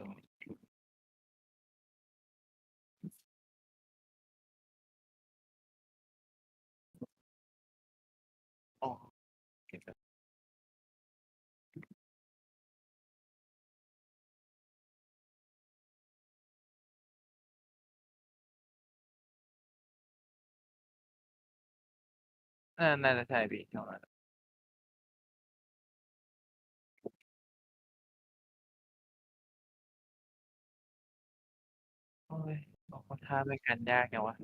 ดูอ๋อเก็บ โอ้ยโอ้โหท่าไม่กันยากจังวะ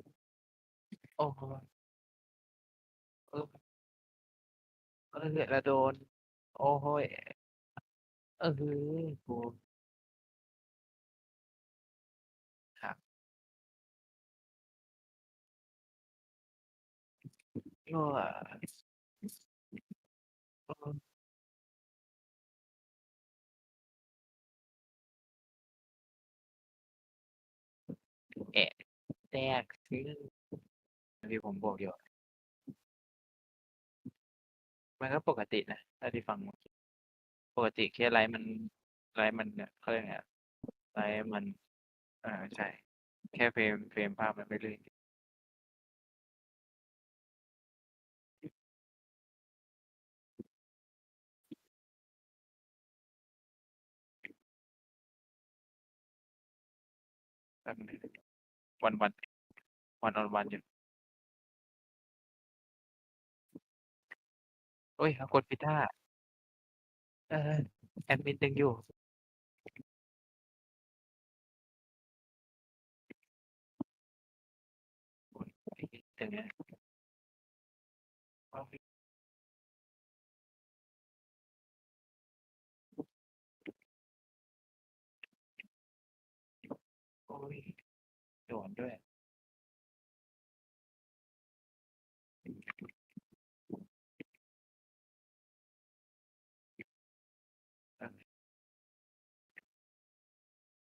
โอ้โหเออเออแล้วโดน โอ้โหยเออกูครับโตกซึ่งที่ผมบอกอยู่มันก็ปกตินะถ้าที่ฟังปกติแค่ไลฟ์มันไลฟ์มันเนี่ยเขาเรียกไงไลฟ์มันอ่าใช่ แค่เฟรมเฟรมภาพมันไม่ลื่นวันวัน วันออนวันอยู่โอ้ยกดพิท่าเออแอดมินตึงอยู่ตึงโอ้ยโดนด้วย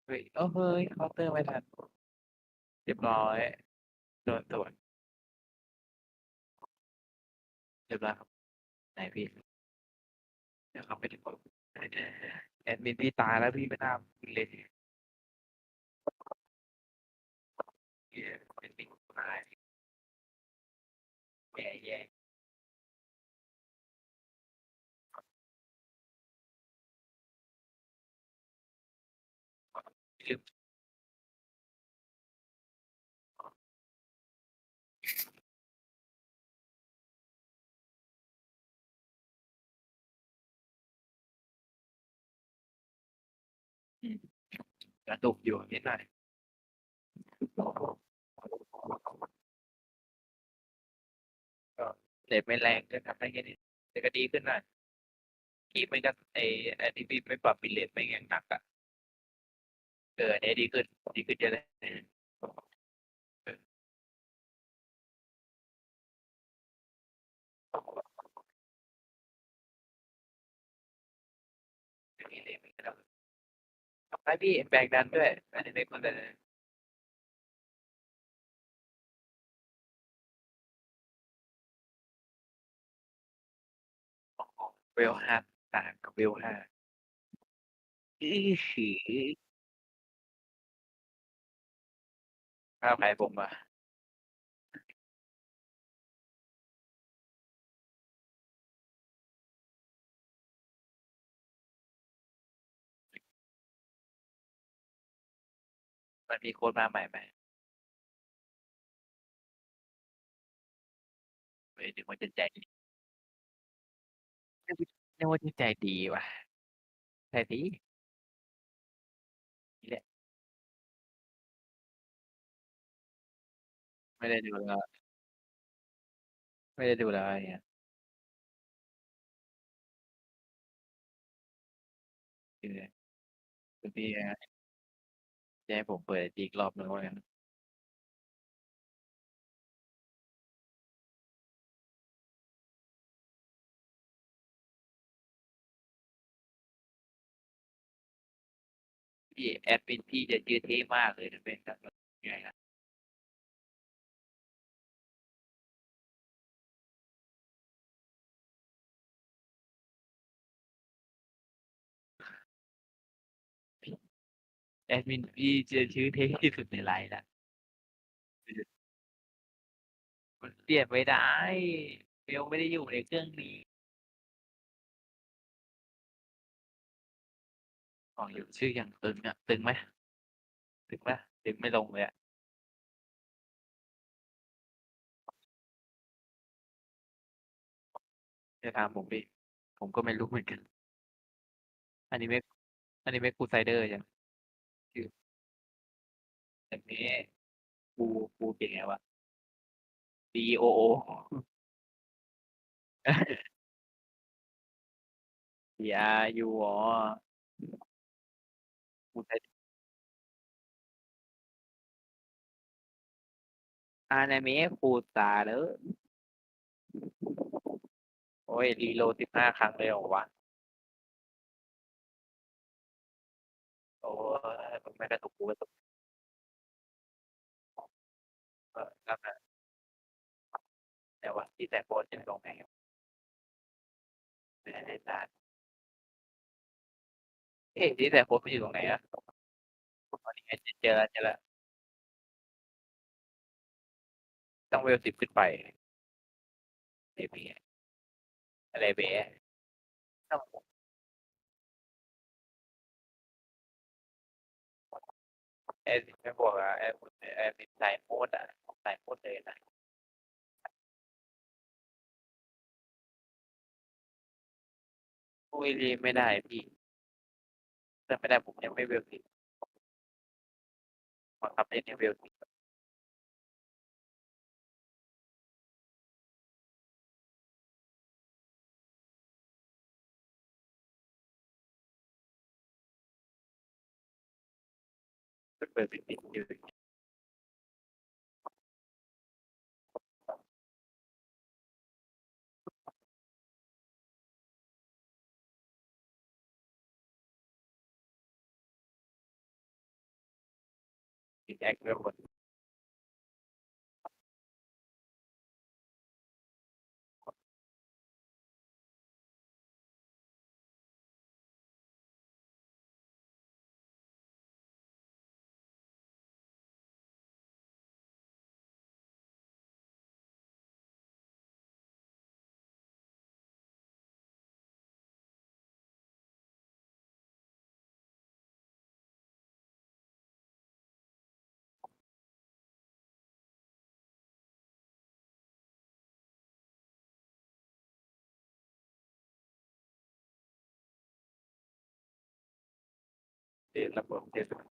เฮ้ยโอ้เฮ้ยเคาน์เตอร์ไม่ทันเรียบร้อยโดนตรวจเรียบร้อยครับไหนพี่ เดี๋ยวเขาไปดูแอดมินพี่ตายแล้วพี่ไม่น่าเลยเหี้ยแอดมินตายแย่แย่ กระตุกอยู่นิดหน่อยก็เน็บไม่แรงก็ทำได้แค่นี้แต่ก็ดีขึ้นหน่อยกีไม่ก็ไออันนี้พี่ไม่ปรับบิลเลตไม่ยังหนักอะเอออันนี้ดีขึ้นดีขึ้นเยอะเลย ไปพี่แบกดันด้วยอันนี้เป็นคนแต่เวลห้าต่างกับเวลห้าอือหือภาพใครผมอะ มันมีโค้ดมาใหม่ไหมไม่นึกว่าจะใจดีนึกว่าจะใจดีว่ะใจดีนี่แหละ ไม่ได้ดูแล้ว ไม่ได้ดูแล้วไอ้เนี่ยคือคือพี่ จะให้ผมเปิดอีกรอบนึงว่างั้นพี่แอดมินพี่จะยืดเท่มากเลยนะเป็นแบบยังไงนะ แอดมินพี่เจอชื่อเท่ที่สุดในไลน์ล้วมันเปลี่ยนไม่ได้เบลไม่ได้อยู่ในเครื่องนี้ของอยู่ชื่ออย่างตึงอะตึงไหมตึงไหมตึงไม่ลงเลยอะจะถามผมดิผมก็ไม่รู้เหมือนกัน อันนี้ไม่อันนี้ไม่คูไซเดอร์ยังชื่อ แบบนี้กูกูเก่งไงวะ D O O ยาอยู่อ๋อกูไซอานามะคูซาเลยโอ้ย รีโหลดสิบห้าครั้งเลยเหรอวะ โอ้ยมันไม่กระตุกกูกระตุก ครับแต่ว่าที่แต่โพสจะลงไหนไม่ได้ตาเอ๊ะที่แต่โพสต์มันอยู่ตรงไหนอะตอนนี้เจอเจอแล้วจอแล้วต้องเวลสิบขึ้นไปเบบีอะไรเบต้องแอดมินไม่บอกอะแอดแอดใส่โพสต์อะ ใส่โพสต์เลยนะคุยรีไม่ได้พี่ถ้าไม่ได้ผมยังไม่เวลสิบบังคับเล่นในเวลสิเปิดปิดปิดอยู่ ติด แอ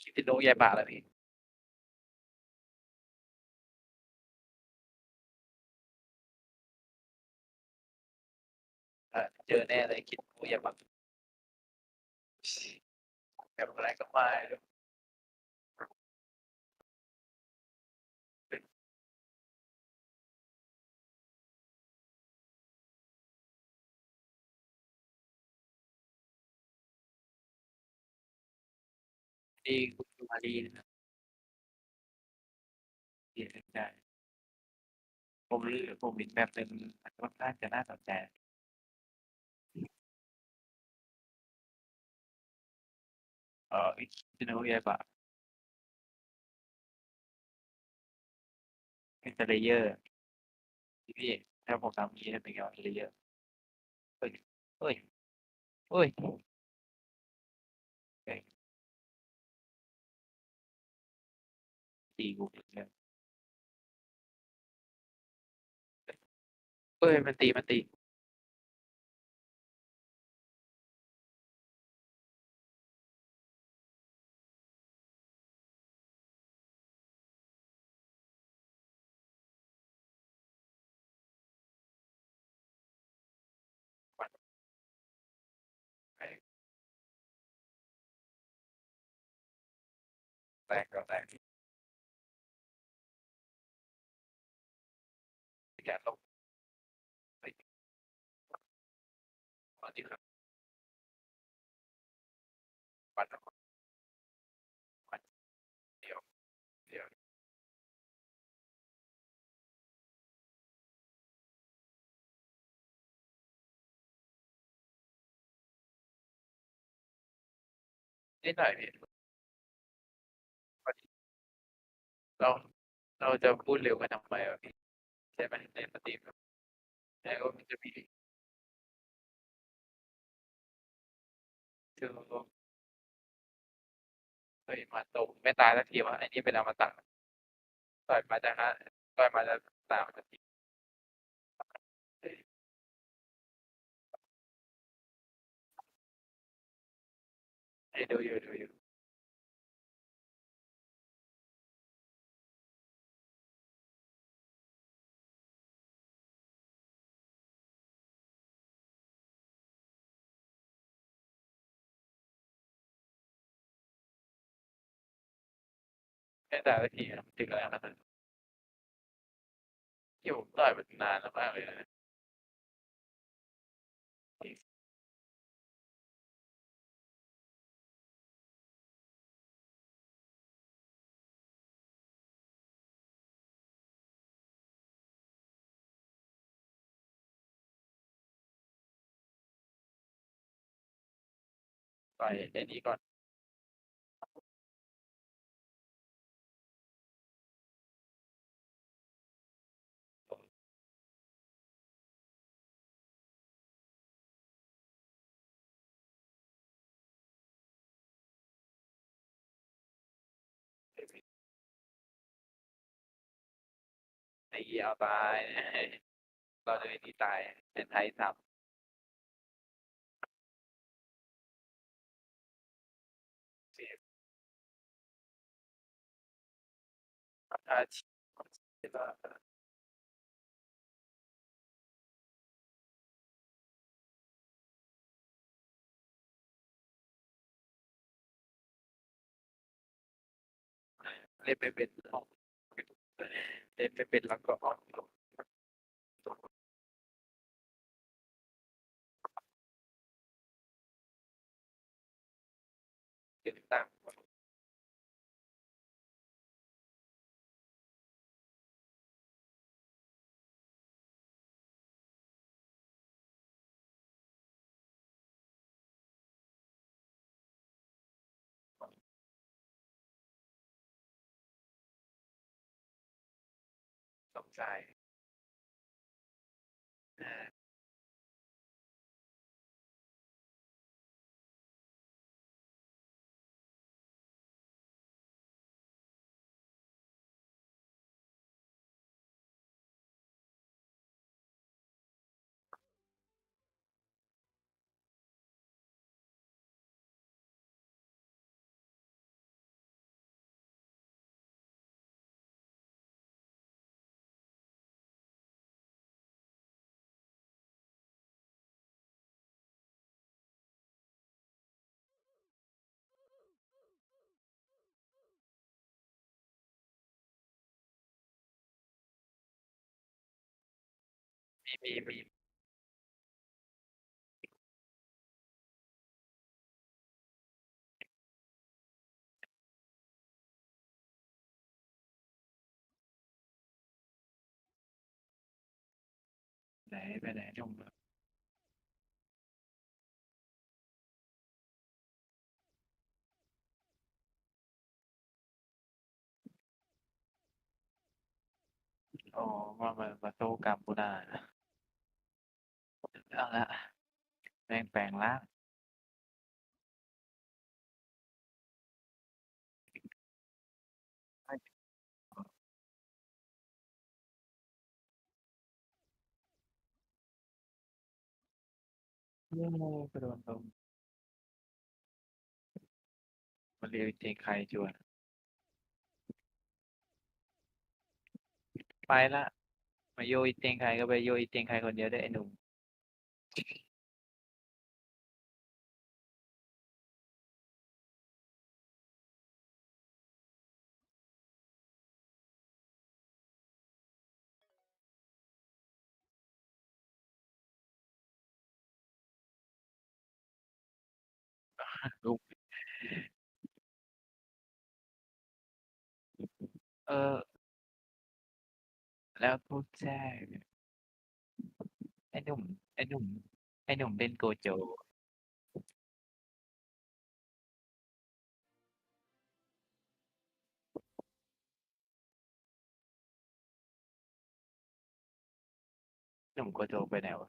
คิดติด้ไงเนี่ยมันก็ขึ้นอยู่มันเป็นอะไรอยู่ได้แล้วเป็นคิดที่โนยายบาแล้วพี่เจอแน่เลยคิดโนยายบาแบบอะไรก็ไม่ ดีคุณสุมาลีนะครับดีสนใจผมลือผมเห็นแบบหนึ่งมันค่อนข้างจะน่าสนใจเอ่อ Ichino Yaiba เป็นเลเยอร์พี่ถ้าผมทำนี้จะเป็นไงวะเลเยอร์เฮ้ยเฮ้ยเฮ้ย ตีกูเนี่ยเฮ้ยมันตีมันตีแตกก็แตก แกะลงเฮ้ยสวัสดีครับปัดปัดเดี๋ยวเดี๋ยวนิดหน่อยพี่เราเราจะพูดเร็วกันทำไมวะพี่ ใช่ไหมในปฏิบัติแล้วมันจะมีคือเฮ้ยมาตกไม่ตายสักทีวะไอ้นี่เป็นอมตะต่อยมาจะฮะต่อยมาจะตามสักทีให้ดูอยู่ดูอยู่ ไม่ตายสักทีอะถึงแล้วนะที่ผมต่อยมันนานแล้วมากเลยนะต่อยไอ้นี่ก่อน เอาตาย เราจะไม่หนีตายเป็นไทยสับสียอาชีพเล่นไม่เป็นห้อง เล่นไม่เป็นแล้วก็ออก นใจ มีมีไหนไปไหนลงมาอ๋อว่ามามาสู้กัมพูนา เอาละแม่งแปลงร่างโอ้กระโดนลมมันเรียกจริงใครจวนไปละ มาโยอีเต็งใครก็ไปโยอีเต็งใครคนเดียวได้ไอ้หนุ่ม ลูก เออ แล้วผู้แจ้งไอ้หนุ่ม ไอ้หนุ่มไอ้หนุ่มเล่นโกโจ หนุ่มโกโจไปไหนวะ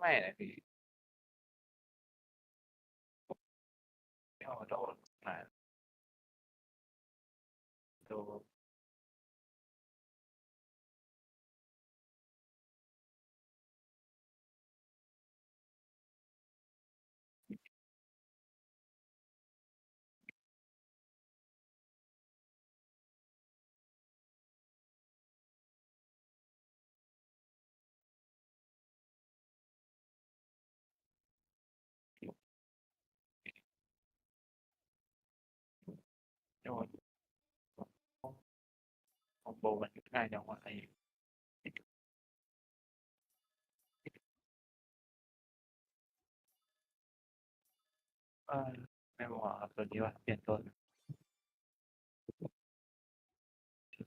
ไม่นะพี่เอาโดนมาโดน นคอมโบมันง่ายจังวะไอไม่บอกอะตัวนี้ว่าเปลี่ยนตัวเ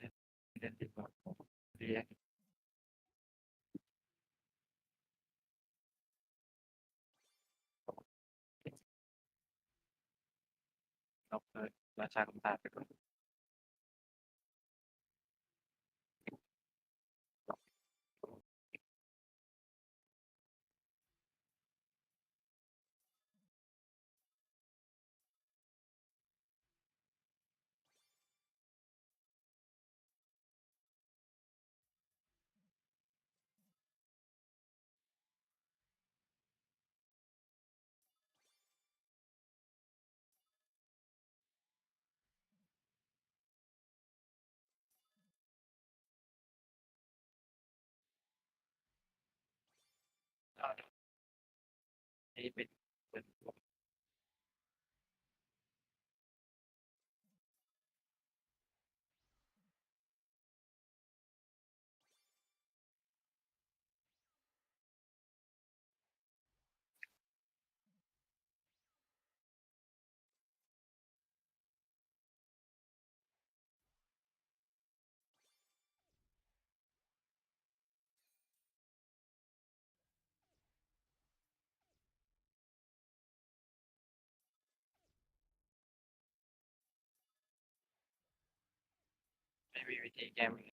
ล่นเล่นดีกว่าเรียก ราชาคำตาไปก่อน ไอ้เป็น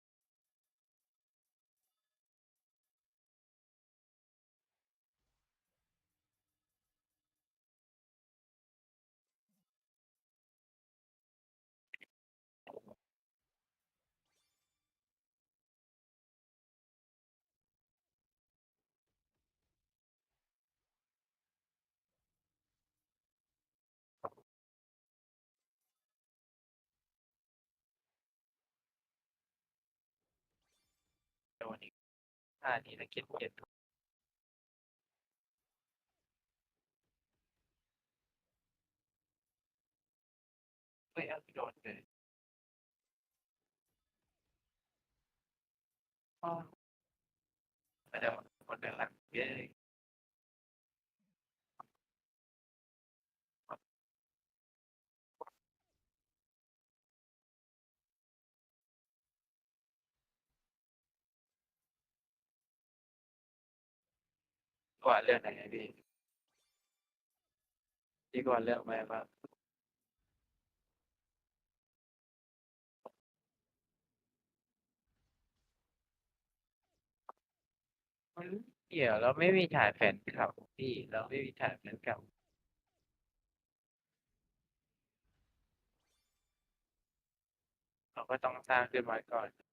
ท่านี้นะเก็ดเก็ดไม่เอาโดนเลยอ๋อแต่เดี๋ยวคนเดินหลังเยอะ กว่าเรื่องไหนอะพี่พี่กว่าเรื่องอะไรบ้างมันเกี่ยวเราไม่มีถ่ายแฟนคลับพี่เราไม่มีถ่ายแฟนคลับเราก็ต้องสร้างขึ้นมาก่อน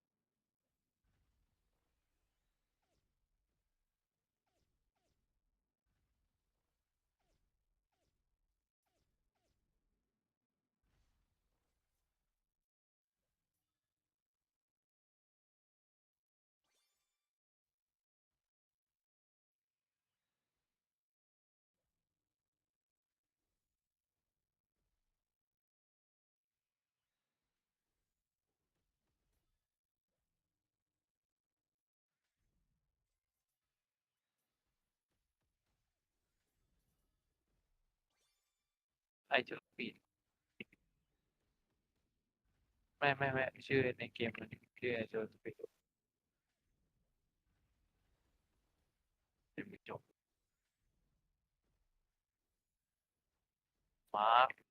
ไอจุดปีดไม่ไม่ไม่ชื่อในเกมมันชื่อไอจุดปีดเดี๋ยวไม่จบมาร์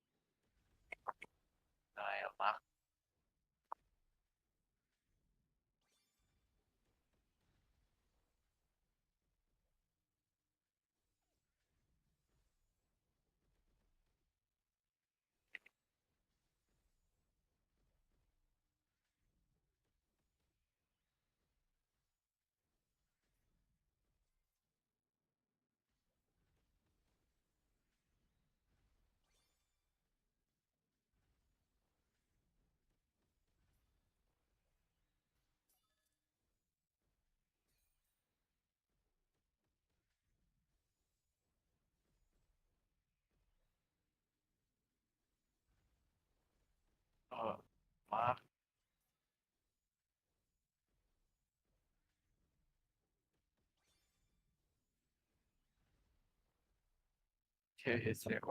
ชื่อเซล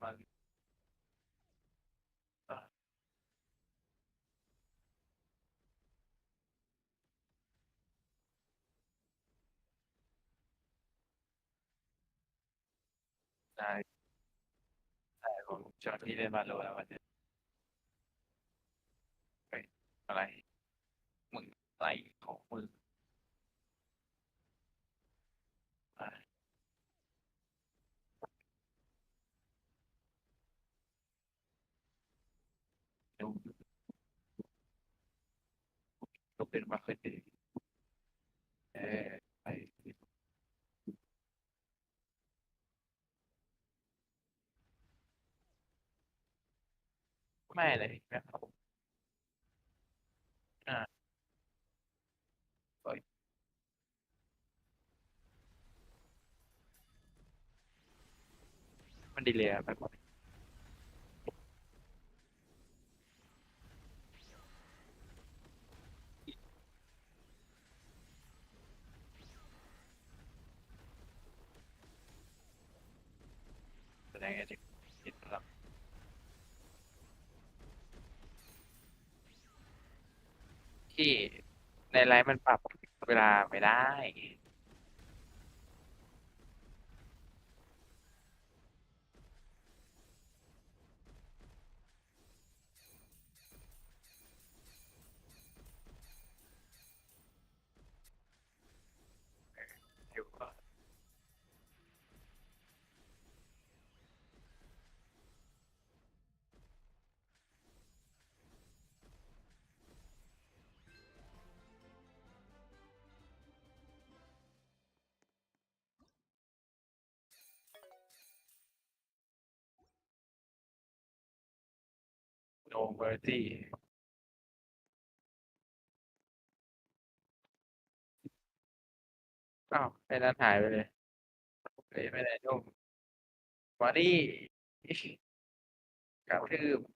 มันเออได้ได้ผมชวนพี่เล่นมาโลแล้ววันนี้ไปอะไรมึงอะไรของมึงอะดูก็ เป็นมาเคยดีเออไปไม่เลยนะครับอ่าโอ้ยมันดีเลยแบบแสดงไงที่ผิดพลังที่ใน ไลฟ์มันปรับเวลาไม่ได้ โนเวอร์ตี้อ้าวไอ้นั้นหายไปเลยเฮ้ยไม่ได้นุ่มมาดิกระทืบ